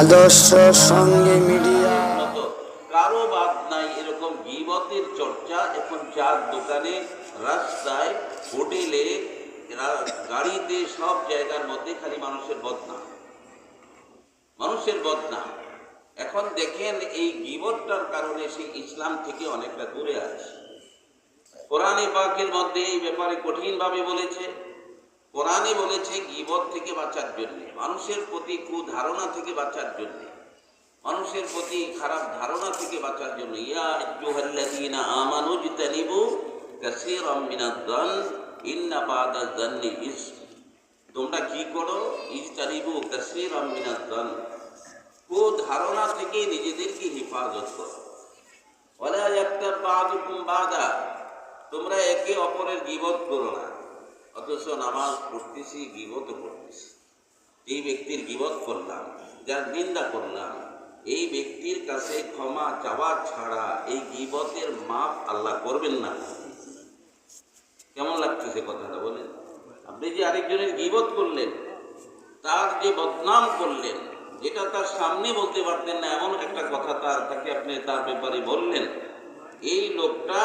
আদর্শ সঙ্গে মিডিয়া। কারও বাদ নাই এরকম গিবতের চর্চা। এখন চার দোকানে, রাস্তায়, হোটেলে গাড়িতে সব জায়গার মধ্যে খালি মানুষের বদনাম। মানুষের বদনাম। এখন দেখেন এই গিবতটার কারণে সেই ইসলাম থেকে অনেকটা দূরে আছে। কোরআনে পাকের মধ্যে এই ব্যাপারে কঠিনভাবে বলেছে। কোরআনে বলেছে গিবত থেকে বাঁচার জন্য, মানুষের প্রতি কুধারণা থেকে বাঁচার জন্য, মানুষের প্রতি খারাপ ধারণা থেকে বাঁচার জন্য, ইয়া আইয়ুহাল্লাযীনা আমানু জিতানিবু কাসীরাম মিনাদ-দান ইন্না বাদা যান্নি ইস, তোমরা কি করো? ইজতানিবু কাসীরাম মিনাদ-দান কো ধারণা থেকে নিজেদেরকে হেফাজত করো। ওয়ালা ইয়াক্তাব বা'দুকুম বা'দা, তোমরা একে অপরের গিবত করো না। অথচ নামাজ পড়তেছি গিবত করতেছি এই ব্যক্তির গিবত করলাম, যার নিন্দা করলাম, এই ব্যক্তির কাছে ক্ষমা চাওয়া ছাড়া এই গিবতের মাপ আল্লাহ করবেন না। কেমন লাগতেছে কথাটা বলেন? আপনি যে আরেকজনের গিবত করলেন, তার যে বদনাম করলেন, যেটা তার সামনে বলতে পারতেন না, এমন একটা কথা তার, তাকে আপনি তার ব্যাপারে বললেন, এই লোকটা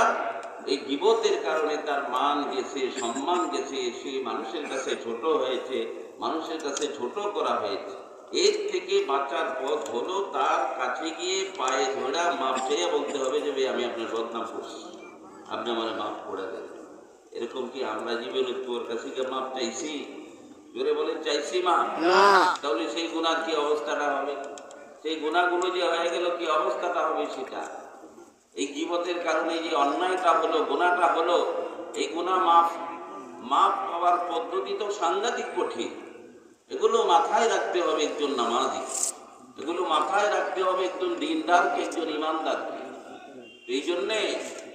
এই গিবতের কারণে তার মান গেছে সম্মান গেছে সে মানুষের কাছে ছোট হয়েছে মানুষের কাছে ছোট করা হয়েছে। এর থেকে বাঁচার পথ হলো তার কাছে গিয়ে পায়ে ধরা মাপ চেয়ে বলতে হবে যে ভাই আমি আপনার বদনাম করছি। আপনি আমার মাপ করে দেন। এরকম কি আমরা জীবনে তোর কাছে গিয়ে মাপ চাইছি? জোরে বলে চাইছি মা। তাহলে সেই গুণার কি অবস্থাটা হবে? সেই গুণাগুলো যে হয়ে গেল কি অবস্থাটা হবে সেটা? এই গিবতের কারণে যে অন্যায়টা হলো গুণাটা হলো, এই গুণা মাফ মাফ পাওয়ার পদ্ধতি তো সাংঘাতিক কঠিন। এগুলো মাথায় রাখতে হবে একজন নামাজি। এগুলো মাথায় রাখতে হবে একজন দিনদারকে, একজন ইমানদারকে। এই জন্যে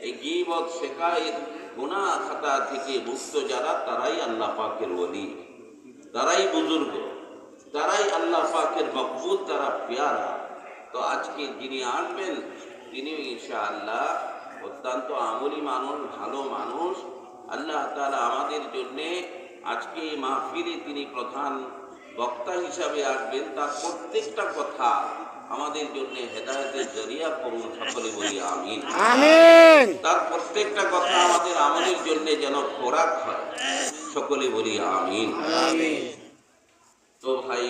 এই গিবত শেখায়ের গুণা খাতা থেকে মুক্ত যারা, তারাই আল্লাহ পাকের ওলি। তারাই বুজুর্গ। তারাই আল্লাহ পাকের মকবুল, তারা পেয়ারা। তো আজকে যিনি আসবেন তিনি ইনশাআল্লাহ অত্যন্ত আমলি মানুষ ভালো মানুষ। আল্লাহ তাআলা আমাদের জন্যে আজকে এই মাহফিলে তিনি প্রধান বক্তা হিসাবে আসবেন। তার প্রত্যেকটা কথা আমাদের জন্য হেদায়তের জরিয়া করুন সকলে বলি আমিন। তার প্রত্যেকটা কথা আমাদের আমাদের জন্য যেন খোরাক হয় সকলে বলি আমিন। তো ভাই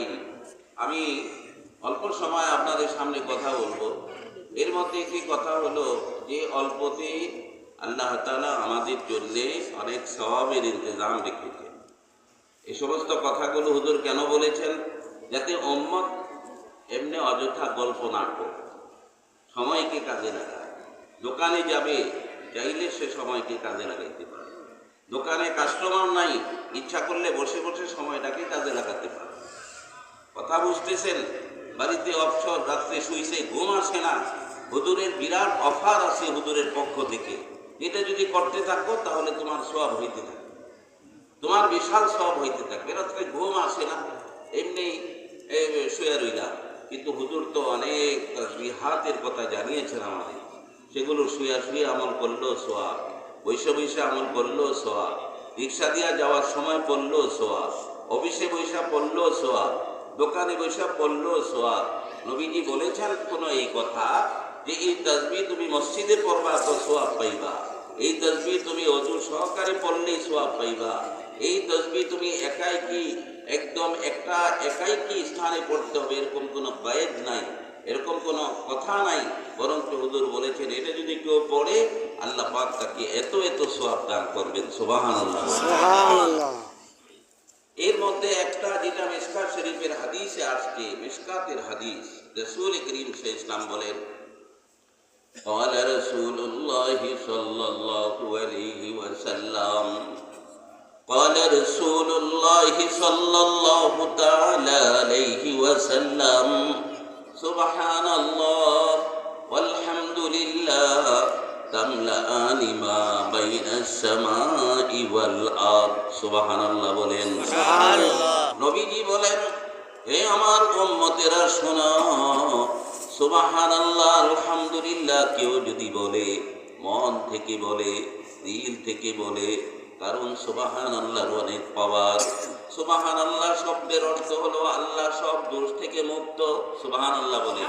আমি অল্প সময় আপনাদের সামনে কথা বলব। এর মধ্যে একটি কথা হলো যে অল্পতে আল্লাহ তাআলা আমাদের জন্য অনেক স্বভাবের ইন্তজাম রেখেছে এই সমস্ত কথাগুলো হুজুর কেন বলেছেন? যাতে উম্মত এমনি অযথা গল্প না করে। সময়কে কাজে লাগায়। দোকানে যাবে, চাইলে সে সময়কে কাজে লাগাইতে পারে। দোকানে কাস্টমার নাই, ইচ্ছা করলে বসে বসে সময়টাকে কাজে লাগাতে পারে। কথা বুঝতেছেন? বাড়িতে অবসর রাত্রে শুইছে, ঘুম আসে না। হুদুরের বিরাট অফার আছে হুদুরের পক্ষ থেকে। এটা যদি করতে থাকো, তাহলে তোমার সব হইতে থাকে তোমার বিশাল সব হইতে থাকবে। রাত্রে ঘুম আসে না। এমনি শুয়ে রইলাম কিন্তু হুজুর তো অনেক রিহাতের কথা জানিয়েছেন আমাদের। সেগুলো শুয়া শুয়ে আমল করল সোয়া বৈশে বৈশে আমল করল সোয়াব রিক্সা দিয়া যাওয়ার সময় পড়ল সোয়াব অফিসে বৈশা পড়ল সোয়াব দোকানে বৈশা পড়ল সোয়াব। নবীজি বলেছেন কোনো এই কথা যে এই তসবি তুমি মসজিদে পড়বা তো সোয়াব পাইবা। এই তসবি তুমি অজু সহকারে পড়লেই সোয়াব পাইবা। এই তসবি তুমি একাই কি একদম একটা একাই কি স্থানে পড়তে হবে এরকম কোনো বায়েদ নাই এরকম কোনো কথা নাই। বরঞ্চ হুজুর বলেছেন এটা যদি কেউ পড়ে আল্লাহ পাক তাকে এত এত সোয়াব দান করবেন। সুবহানাল্লাহ। এর মধ্যে একটা যেটা মিসকাত শরীফের হাদিসে আসছে মিসকাতের হাদিস রসুল করিম সে ইসলাম বলেন قال رسول الله صلى الله عليه وسلم قال رسول الله صلى الله تعالى عليه وسلم سبحان الله والحمد لله تملأان ما بين السماء والأرض سبحان الله বলেন নবীজি বলেন হে আমার উম্মতেরা শোনো। সুবাহান আল্লাহ আলহামদুলিল্লাহ। কেউ যদি বলে মন থেকে বলে দিল থেকে বলে কারণ সুবাহান আল্লাহর অনেক পাওয়ার। সুবাহান আল্লাহ শব্দের অর্থ হলো আল্লাহ সব দোষ থেকে মুক্ত। সুবাহান আল্লাহ বলে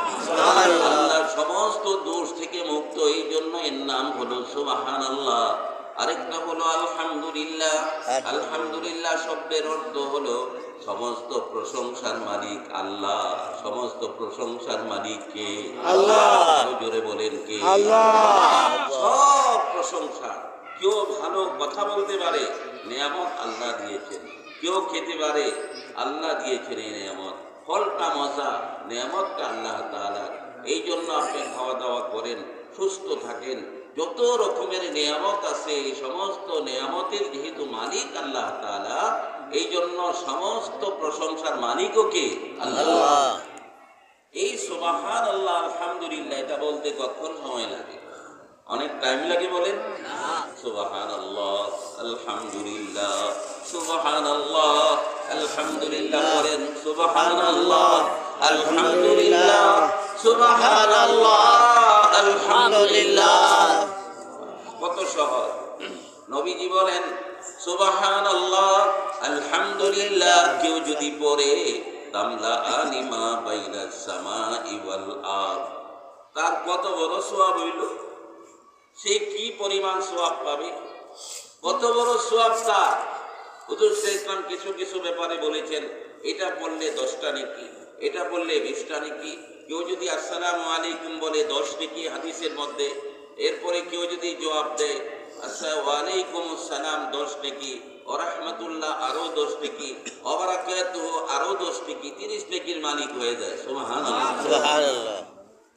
আল্লাহ সমস্ত দোষ থেকে মুক্ত। এই জন্য এর নাম হলো সুবাহান আল্লাহ আরেকটা হলো আলহামদুলিল্লাহ। আলহামদুলিল্লাহ শব্দের অর্থ হলো সমস্ত প্রশংসার মালিক আল্লাহ। সমস্ত প্রশংসার মালিক কে? আল্লাহ। জোরে বলেন কে? আল্লাহ। সব প্রশংসা। কেউ ভালো কথা বলতে পারে নিয়ামত আল্লাহ দিয়েছেন। কেউ খেতে পারে আল্লাহ দিয়েছেন এই নিয়ামত। ফলটা মজা নিয়ামতটা আল্লাহ তাআলা এই জন্য আপনি খাওয়া দাওয়া করেন সুস্থ থাকেন যত রকমের নিয়ামত আছে, এই সমস্ত নিয়ামতের যেহেতু মালিক আল্লাহ তাআলা এই জন্য সমস্ত প্রশংসার মালিকও কে? আল্লাহ। এই সুবাহান আল্লাহ আলহামদুলিল্লাহ, এটা বলতে কতক্ষণ সময় লাগে? অনেক টাইম লাগে বলেন? সুবাহান আল্লাহ আলহামদুলিল্লাহ সুবাহান আল্লাহ আলহামদুলিল্লাহ বলেন সুবাহান আল্লাহ আলহামদুলিল্লাহ সুবাহান আল্লাহ আলহামদুলিল্লাহ। কত আল্লাহ আলহামদুলিল্লাহ, কেউ যদি তার কত বড় সোয়াব সে কি পরিমাণ সোয়াব পাবে? কত বড় সোয়াব কিছু কিছু ব্যাপারে বলেছেন, এটা পড়লে দশটা নাকি? এটা পড়লে বিশটা নাকি কেউ যদি আসসালামু আলাইকুম বলে দশ নাকি হাদিসের মধ্যে এরপরে কেউ যদি জবাব দেয় আচ্ছা ওয়ালাইকুম সালাম দশ নাকি ও রহমতুল্লাহ আরও দশ নাকি অবরাকাত আরও দশ নাকি তিরিশ নাকির মালিক হয়ে যায়। সুবহান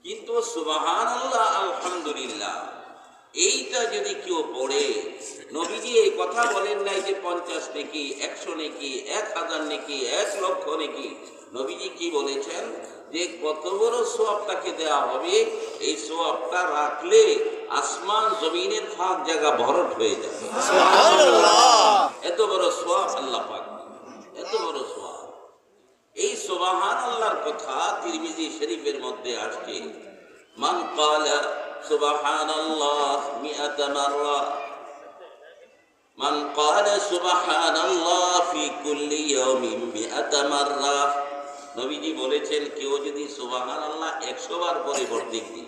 কিন্তু সুবাহান আল্লাহ আলহামদুলিল্লাহ এইটা যদি কেউ পড়ে নবীজি এই কথা বলেন নাই যে পঞ্চাশ নেকি একশো নেকি এক হাজার নেকি এক লক্ষ নেকি। নবীজি কি বলেছেন? যে কত বড় সোয়াব তাকে দেওয়া হবে এই সোয়াবটা রাখলে আসমান জমিনের ফাঁক জায়গা ভরট হয়ে যাবে। এত বড় সোয়াব আল্লাহ পাক এত বড় সোয়াব। এই সুবাহান আল্লাহর কথা তিরমিজি শরীফের মধ্যে আসছে। মান ক্বালা সুবহানাল্লাহ মিআতা মাররা মান ক্বালা সুবহানাল্লাহ ফি কুল্লি ইয়াউমিন মিআতা মাররা। নবীজি বলেছেন কেউ যদি সুবহানাল্লাহ 100 বার পরে প্রত্যেক দিন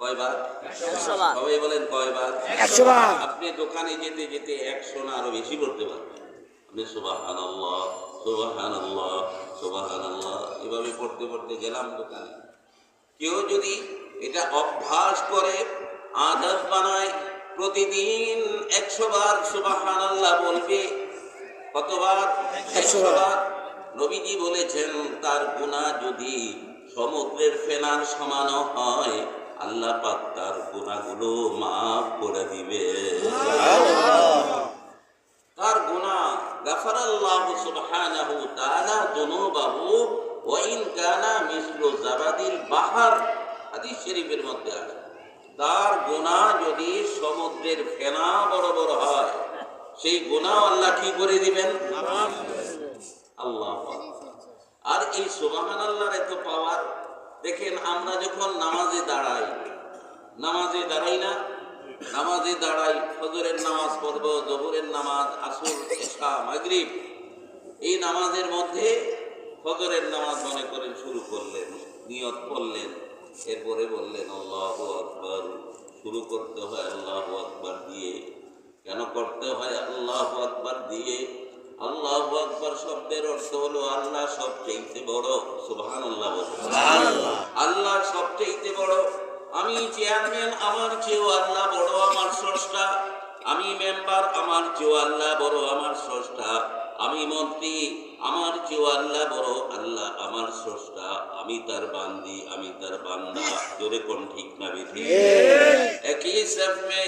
কয়বার? সবাই বলেন কয়বার? একশো বার। আপনি দোকানে যেতে যেতে একশো না আরও বেশি করতে পারবেন। আপনি সুবাহান আল্লাহ সুবাহান আল্লাহ সুবাহান আল্লাহ এভাবে পড়তে পড়তে গেলাম দোকানে। কেউ যদি এটা অভ্যাস করে আদত বানায় প্রতিদিন একশো বার সুবাহান আল্লাহ বলবে। কতবার? একশো বার। নবীজি বলেছেন তার গুণা যদি সমুদ্রের ফেনার সমানও হয় আল্লাহ পাক তার গুণাগুলো মাফ করে দিবে। তার গুনাহ গাফারাল্লাহু সুবহানাহু তাআলা যুনুবাহু ওয়া ইন কানা মিসলু জাবাদিল বাহার। হাদিস শরীফের মধ্যে আছে। তার গোনা যদি সমুদ্রের ফেনা বড় বড় হয়, সেই গোনা আল্লাহ কি করে দিবেন? আল্লাহ। আর এই সুবহান আল্লাহর এত পাওয়ার দেখেন আমরা যখন নামাজে দাঁড়াই নামাজে দাঁড়াই না, নামাজে দাঁড়াই, ফজরের নামাজ পড়ব, জহরের নামাজ, আসর এশা মাগরিব, এই নামাজের মধ্যে ফজরের নামাজ মনে করেন শুরু করলেন, নিয়ত করলেন। এরপরে বললেন আল্লাহ আকবর। শুরু করতে হয় আল্লাহ আকবর দিয়ে। কেন করতে হয় আল্লাহ আকবর দিয়ে? আল্লাহ আকবর শব্দের অর্থ হলো আল্লাহ সবচেয়ে বড়। সুবহান আল্লাহ আল্লাহ সবচেয়ে বড়। আমি চেয়ারম্যান আমার চেয়েও আল্লাহ বড় আমার স্রষ্টা। আমি মেম্বার আমার চেয়েও আল্লাহ বড় আমার স্রষ্টা। আমি মন্ত্রী আমার চেয়েও আল্লাহ বড় আল্লাহ আমার স্রষ্টা আমি তার বান্দি আমি তার বান্দা। জোরে কোন ঠিক না বিধি? একই সামনে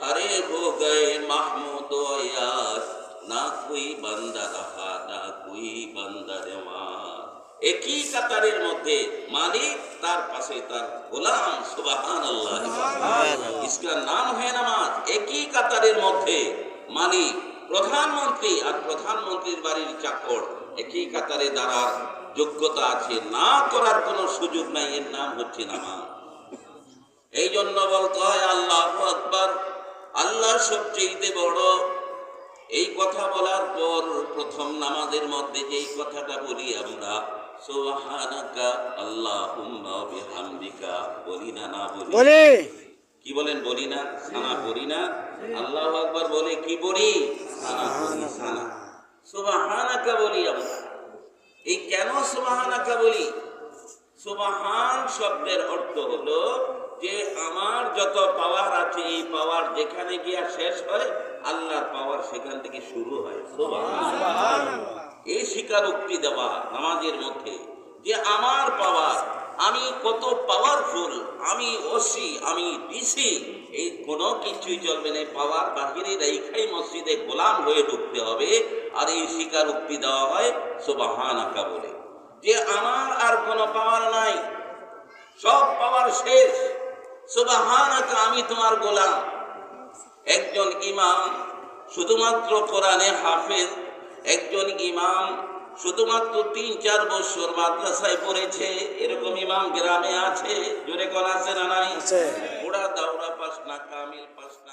হারে হো গে মাহমুদ ইয়াস। না কুই বান্দা রাহা না কুই বান্দা দেওয়া একই কাতারের মধ্যে মালিক তার পাশে তার গোলাম সুবাহান আল্লাহ ইসকার নাম হয় নামাজ। একই কাতারের মধ্যে মালিক প্রধানমন্ত্রী আর প্রধানমন্ত্রীর বাড়ির চাকর একই কাতারে দাঁড়ার যোগ্যতা আছে। না করার কোনো সুযোগ নাই, এর নাম হচ্ছে নামাজ। এই জন্য বলতে হয়, আল্লাহ আকবর, আল্লাহ সবচেয়ে বড়। এই কথা বলার পর প্রথম নামাজের মধ্যে যেই কথাটা বলি আমরা, সুবহানাকা আল্লাহুম্মা বিহামদিকা, বলি না না বলি। কি বলেন, বলি না? সানা বলি না? আল্লাহ আকবার বলে, কি বলি সানা বলি সানা সুবহানাকা বলি আমরা। এই কেন সুবহানাকা বলি? সুবহান শব্দের অর্থ হলো যে আমার যত পাওয়ার আছে, এই পাওয়ার যেখানে গিয়া শেষ হয়, আল্লাহর পাওয়ার সেখান থেকে শুরু হয়। এই স্বীকারোক্তি দেওয়া নামাজের মধ্যে যে আমার পাওয়ার আমি কত পাওয়ারফুল আমি ওসি, আমি ডিসি, এই কোনো কিছুই চলবে না পাওয়ার বাহিরে রেখাই মসজিদে গোলাম হয়ে ঢুকতে হবে আর এই স্বীকারোক্তি দেওয়া হয় সুবাহান আঁকা বলে। যে আমার আর কোনো পাওয়ার নাই। সব পাওয়ার শেষ। সোবাহান আঁকা আমি তোমার গোলাম। একজন ইমাম, শুধুমাত্র কোরআনে হাফেজ, একজন ইমাম শুধুমাত্র তিন চার বছর মাদ্রাসায় পড়েছে এরকম ইমাম গ্রামে আছে জোরে কল আছে না নাই? ওরা দাওরা পাস না কামিল পাস না।